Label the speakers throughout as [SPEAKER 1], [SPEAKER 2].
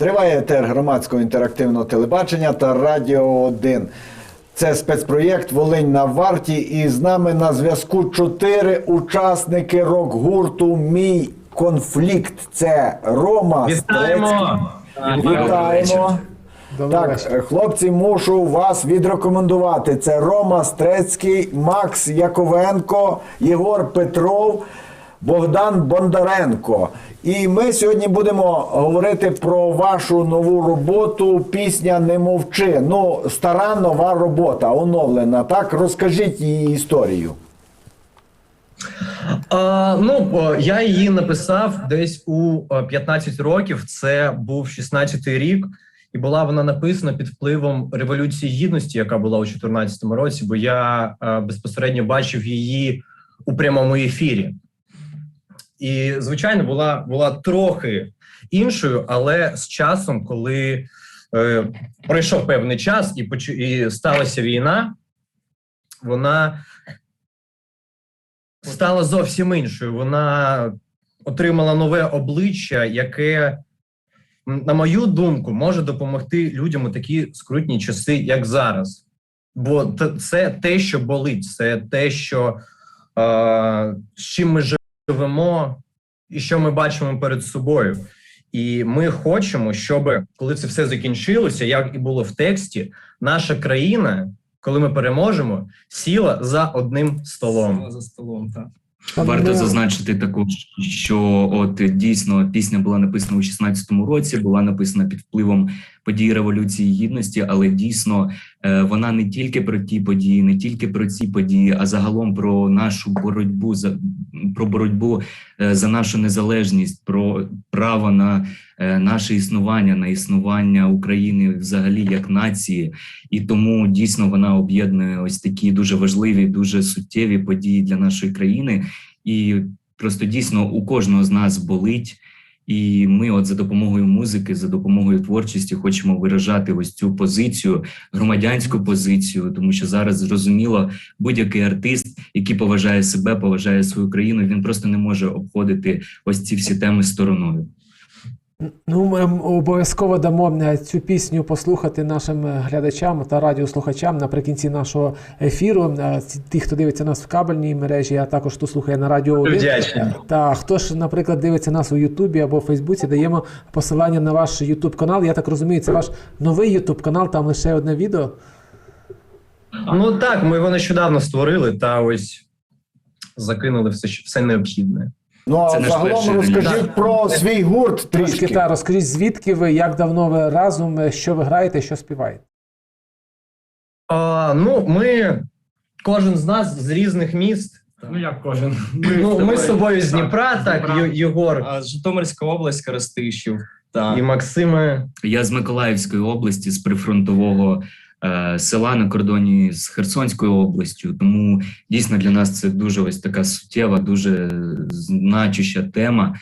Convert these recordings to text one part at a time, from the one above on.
[SPEAKER 1] Триває етер громадського інтерактивного телебачення та Радіо 1. Це спецпроєкт Волинь на варті. І з нами на зв'язку чотири учасники рок-гурту Мій конфлікт. Це Рома
[SPEAKER 2] Вітаємо!
[SPEAKER 1] Стрецький. Вітаємо. Так, хлопці, мушу вас відрекомендувати. Це Рома Стрецький, Макс Яковенко, Єгор Петров, Богдан Бондаренко. І ми сьогодні будемо говорити про вашу нову роботу. Пісня Не мовчи. Ну, стара нова робота, оновлена. Так, розкажіть її історію.
[SPEAKER 2] А, ну, я її написав десь у о, 15 років. Це був 16-й рік, і була вона написана під впливом революції гідності, яка була у 2014 році, бо я е, безпосередньо бачив її у прямому ефірі. І, звичайно, була, була трохи іншою, але з часом, коли е, пройшов певний час і, почу, і сталася війна, вона стала зовсім іншою. Вона отримала нове обличчя, яке, на мою думку, може допомогти людям у такі скрутні часи, як зараз. Бо це те, що болить, це те, що е, з чим ми живемо, і що ми бачимо перед собою. І ми хочемо, щоб коли це все закінчилося, як і було в тексті, наша країна, коли ми переможемо, сіла за одним столом.
[SPEAKER 3] за столом, так.
[SPEAKER 4] Варто зазначити також, що от дійсно пісня була написана у 16-му році, була написана під впливом подій революції гідності, але дійсно е, вона не тільки про ті події, не тільки про ці події, а загалом про нашу боротьбу за про боротьбу е, за нашу незалежність, про право на е, наше існування, на існування України взагалі як нації, і тому дійсно вона об'єднує ось такі дуже важливі, дуже суттєві події для нашої країни. І просто дійсно у кожного з нас болить. І ми, от за допомогою музики, за допомогою творчості, хочемо виражати ось цю позицію, громадянську позицію, тому що зараз зрозуміло, будь-який артист, який поважає себе, поважає свою країну, він просто не може обходити ось ці всі теми стороною.
[SPEAKER 5] Ну, ми обов'язково дамо е, цю пісню послухати нашим е, глядачам та радіослухачам наприкінці нашого ефіру. Е, Ті, хто дивиться нас в кабельній мережі, а також хто слухає на радіо 1. Та хто ж, наприклад, дивиться нас у Ютубі або Фейсбуці, даємо посилання на ваш Ютуб канал. Я так розумію, це ваш новий Ютуб канал, там лише одне відео.
[SPEAKER 2] Ну так, ми його нещодавно створили та ось закинули все, що- все необхідне.
[SPEAKER 1] Ну
[SPEAKER 4] Це
[SPEAKER 1] а
[SPEAKER 4] наш
[SPEAKER 1] загалом
[SPEAKER 4] перший
[SPEAKER 1] розкажіть про свій гурт
[SPEAKER 5] Трошки
[SPEAKER 1] трішки.
[SPEAKER 5] та розкажіть, звідки ви, як давно ви разом, е, що ви граєте, що співаєте.
[SPEAKER 2] А, ну, ми, кожен з нас з різних міст.
[SPEAKER 3] Ну як кожен.
[SPEAKER 2] Ну, ми з собою з Дніпра, так,
[SPEAKER 3] Дніпра.
[SPEAKER 2] Ю- Єгор
[SPEAKER 3] А, Житомирська область, Коростишів. Так.
[SPEAKER 2] і Максиме.
[SPEAKER 4] Я з Миколаївської області, з прифронтового села на кордоні з Херсонською областю. Тому дійсно для нас це дуже ось така суттєва, дуже значуща тема.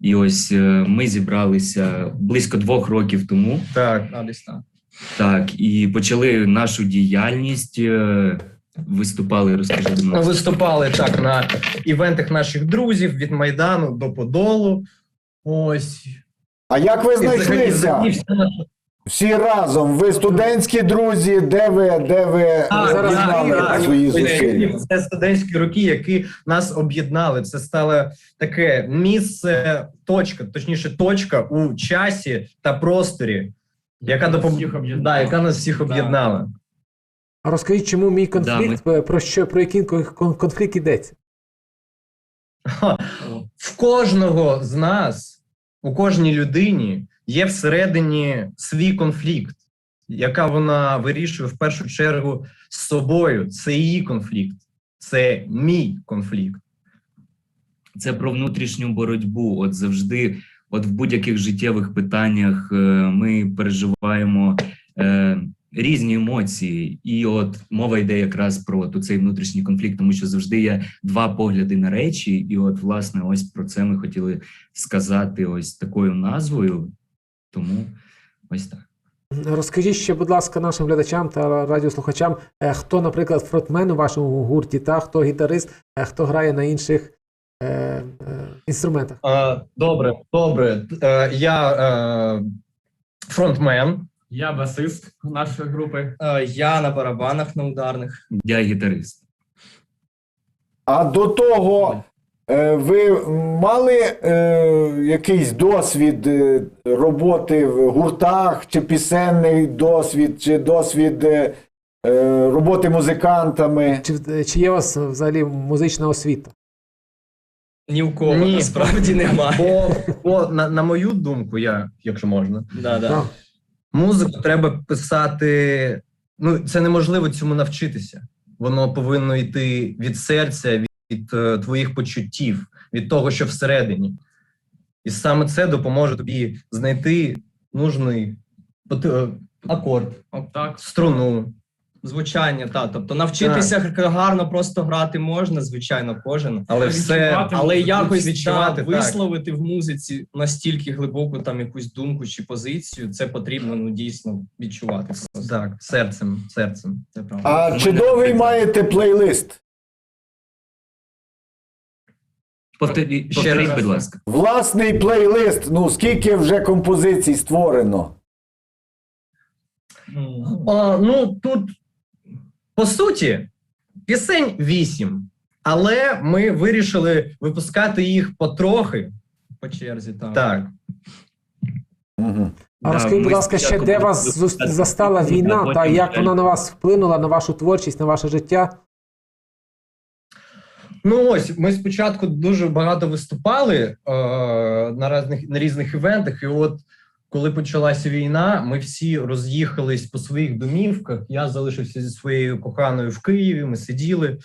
[SPEAKER 4] І ось е, ми зібралися близько двох років тому.
[SPEAKER 2] Так.
[SPEAKER 3] А, десь так.
[SPEAKER 4] Так, і почали нашу діяльність. е, Виступали, розкажи будь ласка.
[SPEAKER 2] Виступали так на івентах наших друзів від Майдану до Подолу. Ось.
[SPEAKER 1] А як ви знайшлися? Всі разом. Ви студентські друзі, де ви, де ви
[SPEAKER 2] Так,
[SPEAKER 5] зараз так,
[SPEAKER 1] про свої
[SPEAKER 2] Це-
[SPEAKER 1] зусилля?
[SPEAKER 2] Це студентські роки, які нас об'єднали. Це стало таке місце, точка, точніше, точка у часі та просторі, яка
[SPEAKER 3] нас
[SPEAKER 2] допом...
[SPEAKER 3] всіх об'єднала.
[SPEAKER 2] да, яка нас всіх об'єднала.
[SPEAKER 5] А розкажіть, чому мій конфлікт, е, про що про який конфлікт йдеться?
[SPEAKER 2] В кожного з нас, у кожній людині є всередині свій конфлікт, яка вона вирішує в першу чергу з собою. Це її конфлікт, це мій конфлікт.
[SPEAKER 4] це про внутрішню боротьбу. От завжди, от в будь-яких життєвих питаннях е, ми переживаємо е, різні емоції, і от мова йде якраз про от цей внутрішній конфлікт, тому що завжди є два погляди на речі, і от власне ось про це ми хотіли сказати ось такою назвою. Тому ось так.
[SPEAKER 5] Розкажіть ще, будь ласка, нашим глядачам та радіослухачам, е, хто, наприклад, фронтмен у вашому гурті, та хто гітарист, е, хто грає на інших е, е, інструментах.
[SPEAKER 2] Е, Добре, добре. Я е, фронтмен.
[SPEAKER 3] Я басист нашої групи.
[SPEAKER 6] Я на барабанах на ударних.
[SPEAKER 4] Я гітарист.
[SPEAKER 1] А до того ви мали е, якийсь досвід е, роботи в гуртах, чи пісенний досвід, чи досвід е, е, роботи музикантами?
[SPEAKER 5] Чи, чи є у вас взагалі музична освіта?
[SPEAKER 6] Ні в кого
[SPEAKER 2] Ні.
[SPEAKER 6] насправді немає.
[SPEAKER 2] Бо, бо на, на мою думку, я, якщо можна,
[SPEAKER 6] Да, да.
[SPEAKER 2] музику треба писати. Ну, це неможливо цьому навчитися. Воно повинно йти від серця, від, е, твоїх почуттів, від того, що всередині. І саме це допоможе тобі знайти нужний е, акорд,
[SPEAKER 3] так.
[SPEAKER 2] струну.
[SPEAKER 6] Звучання, так. Тобто навчитися гарно просто грати можна, звичайно, кожен.
[SPEAKER 2] Але все
[SPEAKER 6] Але якось
[SPEAKER 2] відчувати, так.
[SPEAKER 6] висловити в музиці настільки глибоку там якусь думку чи позицію, це потрібно ну дійсно відчувати. Просто.
[SPEAKER 2] так, серцем, серцем.
[SPEAKER 6] Це правда.
[SPEAKER 1] А чудовий маєте плейлист?
[SPEAKER 4] Повторіть,
[SPEAKER 2] Ще
[SPEAKER 4] повторіть
[SPEAKER 2] раз.
[SPEAKER 4] будь ласка.
[SPEAKER 1] Власний плейлист. Ну скільки вже композицій створено?
[SPEAKER 2] А, ну тут по суті пісень вісім, але ми вирішили випускати їх потрохи.
[SPEAKER 6] По черзі, так.
[SPEAKER 2] Так.
[SPEAKER 1] Угу.
[SPEAKER 5] А розкажіть, будь ласка, ще де вас застала війна, та як вона на вас вплинула, на вашу творчість, на ваше життя?
[SPEAKER 2] Ну ось ми спочатку дуже багато виступали е, на різних на різних івентах, і от коли почалася війна, ми всі роз'їхались по своїх домівках. Я залишився зі своєю коханою в Києві. Ми сиділи,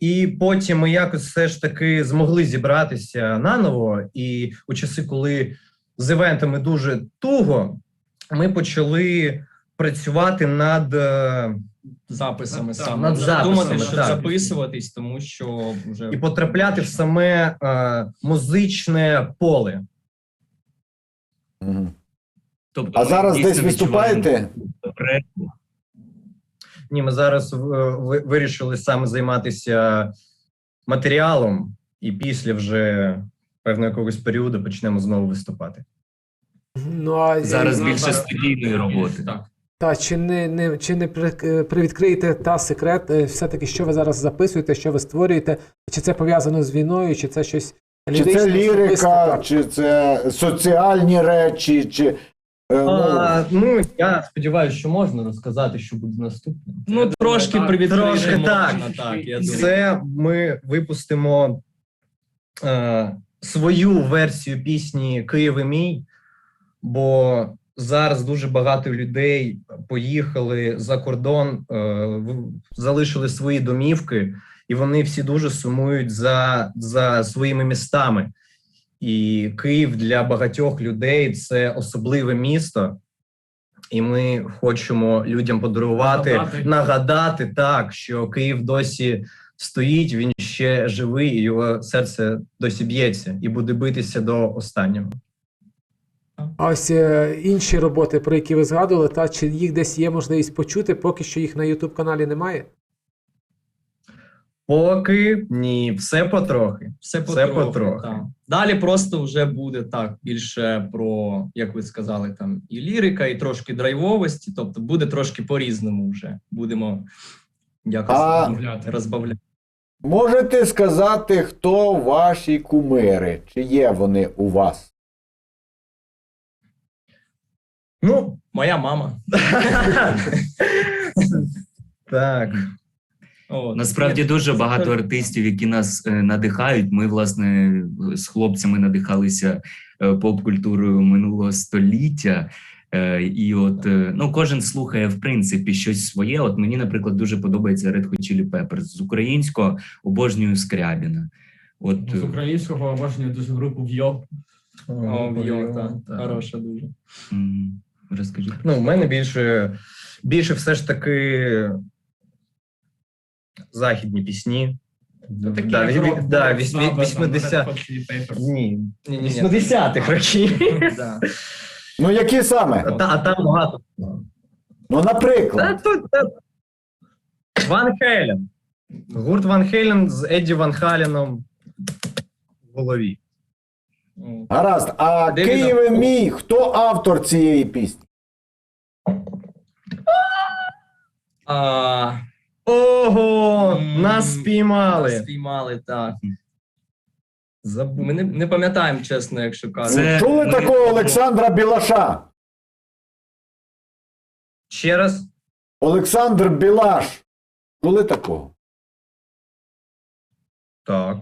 [SPEAKER 2] і потім ми якось все ж таки змогли зібратися наново. І у часи, коли з івентами дуже туго, ми почали працювати над.
[SPEAKER 6] Записами
[SPEAKER 3] Так,
[SPEAKER 6] саме.
[SPEAKER 2] над записами,
[SPEAKER 6] Думати, що
[SPEAKER 2] так.
[SPEAKER 6] записуватись, тому що вже
[SPEAKER 2] і потрапляти в саме е, музичне поле.
[SPEAKER 1] Угу.
[SPEAKER 4] Тобто,
[SPEAKER 1] А зараз десь виступаєте?
[SPEAKER 4] відчуваємо.
[SPEAKER 2] Ні, ми зараз е, ви- вирішили саме займатися матеріалом, і після вже певного якогось періоду почнемо знову виступати.
[SPEAKER 5] Ну а
[SPEAKER 4] Зараз більше
[SPEAKER 3] зараз-
[SPEAKER 4] студійної роботи.
[SPEAKER 3] Так.
[SPEAKER 5] Та чи не, не чи не е, привідкриєте та секрет, е, все-таки що ви зараз записуєте, що ви створюєте? Чи це пов'язано з війною, чи це щось
[SPEAKER 1] Чи це лірика, чи це соціальні речі, чи е, ну,
[SPEAKER 2] А, ну я сподіваюся, що можна розказати, що буде наступним.
[SPEAKER 6] ну трошки
[SPEAKER 3] так,
[SPEAKER 2] трошки
[SPEAKER 6] можна,
[SPEAKER 2] так.
[SPEAKER 6] так. Я думаю.
[SPEAKER 2] Це ми випустимо е, свою версію пісні Київ і мій, бо зараз дуже багато людей поїхали за кордон, е, залишили свої домівки, і вони всі дуже сумують за, за своїми містами. І Київ для багатьох людей це особливе місто. І ми хочемо людям подарувати,
[SPEAKER 3] Нагадати.
[SPEAKER 2] нагадати так, що Київ досі стоїть, він ще живий, і його серце досі б'ється і буде битися до останнього.
[SPEAKER 5] А ось е, інші роботи, про які ви згадували, та чи їх десь є можливість почути, поки що їх на youtube каналі немає?
[SPEAKER 2] Поки ні, все потрохи.
[SPEAKER 6] Все
[SPEAKER 2] Все
[SPEAKER 6] потрохи,
[SPEAKER 2] потрохи.
[SPEAKER 6] так. Далі просто вже буде так більше про, як ви сказали, там і лірика, і трошки драйвовості. Тобто буде трошки по-різному вже. Будемо якось
[SPEAKER 1] А-
[SPEAKER 6] розбавляти. розбавляти.
[SPEAKER 1] можете сказати, хто ваші кумири? Чи є вони у вас?
[SPEAKER 2] Ну,
[SPEAKER 6] Моя мама.
[SPEAKER 2] так.
[SPEAKER 6] От.
[SPEAKER 4] Насправді дуже багато артистів, які нас е, надихають. Ми, власне, з хлопцями надихалися е, поп-культурою минулого століття. Е, І от е, ну кожен слухає в принципі щось своє. От мені, наприклад, дуже подобається Red Hot Chili Peppers. З українського обожнюю Скрябіна. От
[SPEAKER 3] З українського обожнюю дуже групу В'йо.
[SPEAKER 6] О. Так. Хороша дуже.
[SPEAKER 4] м, розкажіть.
[SPEAKER 2] Ну, в мене більше, більше все ж таки західні пісні.
[SPEAKER 3] Ну, такі
[SPEAKER 2] да, ві-
[SPEAKER 3] рок,
[SPEAKER 2] да,
[SPEAKER 3] Black
[SPEAKER 2] віс-
[SPEAKER 3] Sabbath,
[SPEAKER 2] 80
[SPEAKER 3] Red Hot Chili Peppers.
[SPEAKER 2] Ні,
[SPEAKER 6] Ні-ні-ні.
[SPEAKER 2] 80-х років.
[SPEAKER 6] Да.
[SPEAKER 1] Ну, які саме?
[SPEAKER 2] Та, а там багато.
[SPEAKER 1] Ну,
[SPEAKER 2] Та
[SPEAKER 1] наприклад.
[SPEAKER 2] тут та... Ван Хелен. Гурт Ван Хелен з Едді Ван Халеном в голові.
[SPEAKER 1] Гаразд. А
[SPEAKER 6] Девіда-
[SPEAKER 1] Києве мій, хто автор цієї пісні?
[SPEAKER 6] А,
[SPEAKER 2] Ого!
[SPEAKER 6] м,
[SPEAKER 2] Нас спіймали.
[SPEAKER 6] Нас спіймали, так.
[SPEAKER 2] Забув.
[SPEAKER 6] Ми не, не пам'ятаємо, чесно, якщо кажуть.
[SPEAKER 4] Це-
[SPEAKER 1] Чули
[SPEAKER 4] ми-
[SPEAKER 1] такого Олександра Білаша?
[SPEAKER 2] Ще раз.
[SPEAKER 1] Олександр Білаш. Чули такого?
[SPEAKER 2] Так.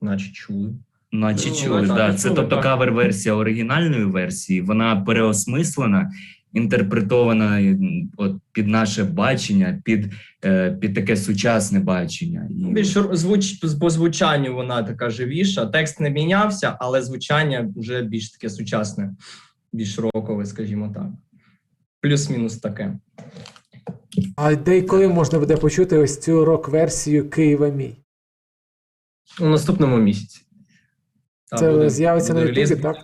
[SPEAKER 2] Наче чули.
[SPEAKER 4] Наче
[SPEAKER 6] Ну,
[SPEAKER 4] чули,
[SPEAKER 6] так,
[SPEAKER 4] да.
[SPEAKER 6] чули,
[SPEAKER 4] Це тобто
[SPEAKER 6] так.
[SPEAKER 4] кавер-версія оригінальної версії, вона переосмислена, інтерпретована от, під наше бачення, під, е, під таке сучасне бачення.
[SPEAKER 6] Більш звуч по звучанню вона така живіша. Текст не мінявся, але звучання вже більш таке сучасне, більш рокове, скажімо так. Плюс-мінус таке.
[SPEAKER 5] А де і коли можна буде почути ось цю рок-версію Києва мій?
[SPEAKER 2] У наступному місяці.
[SPEAKER 6] Та,
[SPEAKER 5] Це
[SPEAKER 6] буде-
[SPEAKER 5] з'явиться на Ютубі,
[SPEAKER 6] реліз.
[SPEAKER 5] так?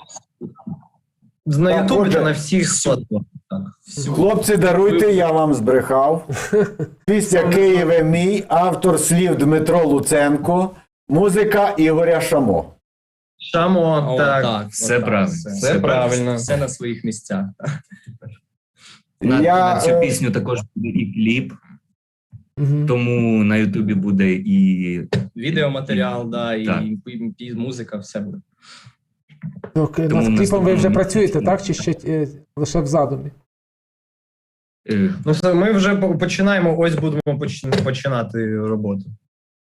[SPEAKER 2] На
[SPEAKER 1] Так,
[SPEAKER 2] Ютубі та на всіх платформах.
[SPEAKER 1] Хлопці, даруйте, я вам збрехав. Пісня Києве мій, автор слів Дмитро Луценко, музика Ігоря Шамо.
[SPEAKER 2] Шамо,
[SPEAKER 6] О,
[SPEAKER 2] так.
[SPEAKER 4] Все
[SPEAKER 6] отак,
[SPEAKER 4] правильно,
[SPEAKER 6] все.
[SPEAKER 2] все правильно.
[SPEAKER 6] Все на своїх місцях. так.
[SPEAKER 4] на,
[SPEAKER 1] Я,
[SPEAKER 4] на цю
[SPEAKER 1] е,
[SPEAKER 4] пісню також буде і кліп,
[SPEAKER 5] Угу.
[SPEAKER 4] тому на Ютубі буде і
[SPEAKER 6] Відеоматеріал, да, і,
[SPEAKER 4] Так.
[SPEAKER 6] і, і музика, все буде.
[SPEAKER 5] Так,
[SPEAKER 4] Тому
[SPEAKER 5] над кліпом ви вже працюєте, так? Чи ще е, лише в задумі?
[SPEAKER 4] е,
[SPEAKER 2] Ну, все, ми вже починаємо, ось будемо поч- починати роботу.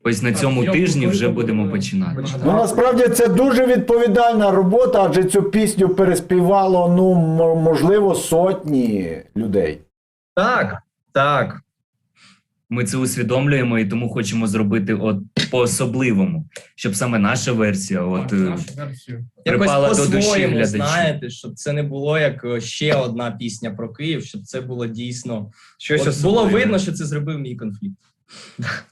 [SPEAKER 4] ось на цьому тижні вже будемо починати.
[SPEAKER 3] починати.
[SPEAKER 1] Ну насправді це дуже відповідальна робота, адже цю пісню переспівало, ну, м- можливо, сотні людей.
[SPEAKER 2] Так, так.
[SPEAKER 4] Ми це усвідомлюємо і тому хочемо зробити от по-особливому, щоб саме наша версія, от е,
[SPEAKER 3] нашу версію.
[SPEAKER 4] Припала
[SPEAKER 6] Якось
[SPEAKER 4] до душі
[SPEAKER 6] по-своєму,
[SPEAKER 4] глядачів.
[SPEAKER 6] знаєте, щоб це не було як е, ще одна пісня про Київ, щоб це було дійсно.
[SPEAKER 2] Щось
[SPEAKER 6] От було
[SPEAKER 2] особливе.
[SPEAKER 6] видно, що це зробив мій конфлікт.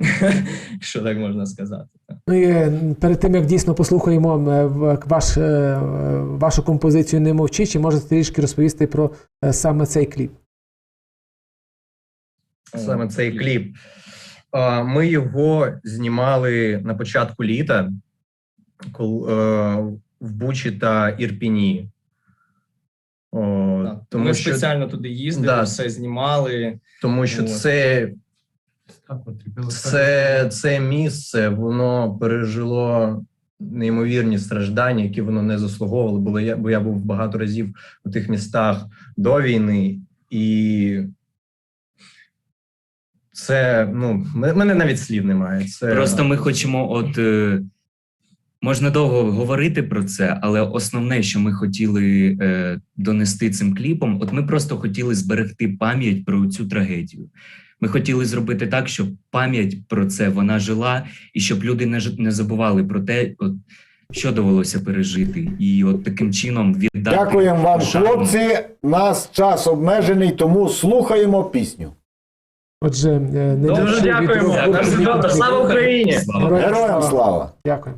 [SPEAKER 6] Що так можна сказати.
[SPEAKER 5] Ну і перед тим як дійсно послухаємо е, в- ваш, е, вашу композицію Не мовчи, чи можете трішки розповісти про е, саме цей кліп?
[SPEAKER 2] Саме цей кліп. Ми його знімали на початку літа е, в Бучі та Ірпіні. О,
[SPEAKER 6] Так,
[SPEAKER 2] тому,
[SPEAKER 6] Ми
[SPEAKER 2] що,
[SPEAKER 6] спеціально туди їздили,
[SPEAKER 2] Да.
[SPEAKER 6] все знімали.
[SPEAKER 2] тому що
[SPEAKER 6] От.
[SPEAKER 2] це, це, це місце, воно пережило неймовірні страждання, які воно не заслуговувало. Бо я, бо я був багато разів у тих містах до війни, і це ну, мене навіть слів немає. Це
[SPEAKER 4] Просто ми хочемо, от е, можна довго говорити про це, але основне, що ми хотіли е, донести цим кліпом, от ми просто хотіли зберегти пам'ять про цю трагедію. Ми хотіли зробити так, щоб пам'ять про це вона жила, і щоб люди не ж- не забували про те, от, що довелося пережити, і от таким чином віддати.
[SPEAKER 1] Дякуємо вам,
[SPEAKER 4] шану.
[SPEAKER 1] хлопці. Нас час обмежений, тому слухаємо пісню.
[SPEAKER 5] Отже, не
[SPEAKER 2] Дуже дякуємо. Слава Україні!
[SPEAKER 1] Героям слава!
[SPEAKER 5] Дякую.